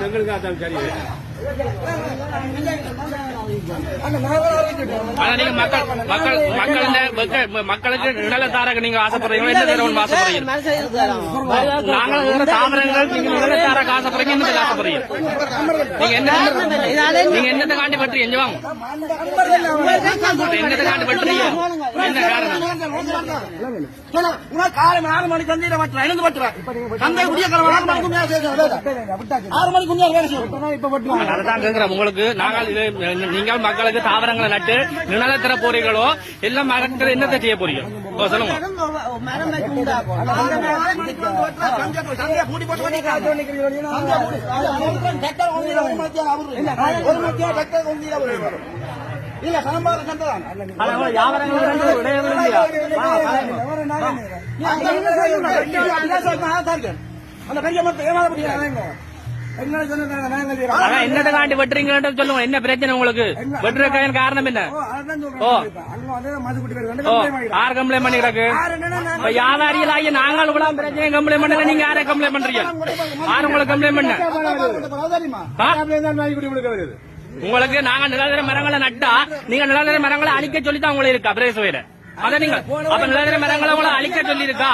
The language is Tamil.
எங்களுக்கு அதான் சரி மக்களுக்கு நிழல தாரக நீங்க ஆசைப்படுறீங்களா என்ன தரணும் ஆசைப்படுறீங்க நாங்கள் வேற தாமரங்கள் நீங்க நிழல தாரக ஆசைப்படுறீங்க என்ன ஆசைப்படுறீங்க நீங்க என்ன நீங்க என்னத்தை காண்டி பற்றி எங்க வாங்க என்னத்தை காண்டி பற்றுறீங்க என்ன காரணம் ஆறு மணிக்கு வந்து பட்டுறேன் தந்தை குடிய ஆறு மணிக்கு அதுதான் உங்களுக்கு நாங்கள் நீங்கள் மக்களுக்கு தாவரங்களை நட்டு நிழல தர போறீங்களோ எல்லாம் மரத்தில் என்னத்தை செய்ய போறீங்க சொல்லுங்க ஒரு டாக்டர் இல்ல சாம்பார் சந்தான் அந்த பெரிய மக்கள் ஏமாத அதான் என்னத்தை காண்டி வெட்டுறீங்கன்னு சொல்லுங்க என்ன பிரச்சனை உங்களுக்கு வெட்டுறதுக்கான காரணம் என்ன ஓ. ஓ யார் கம்ப்ளைண்ட் பண்ணி கிடக்கு இப்ப வியாபாரிகள் ஆகிய நாங்கள் பிரச்சனை கம்ப்ளைண்ட் பண்ணல நீங்க யாரை கம்ப்ளைண்ட் பண்றீங்க யார் உங்களுக்கு கம்ப்ளைண்ட் பண்ண? உங்களுக்கு நாங்க நிலத்தர மரங்களை நட்டா நீங்க நிலத்தர மரங்களை அழிக்க சொல்லித்தான் உங்களை இருக்கா பிரதேச வேற அத நீங்க அப்ப நிலத்தர மரங்களை உங்களை அழிக்க சொல்லி இருக்கா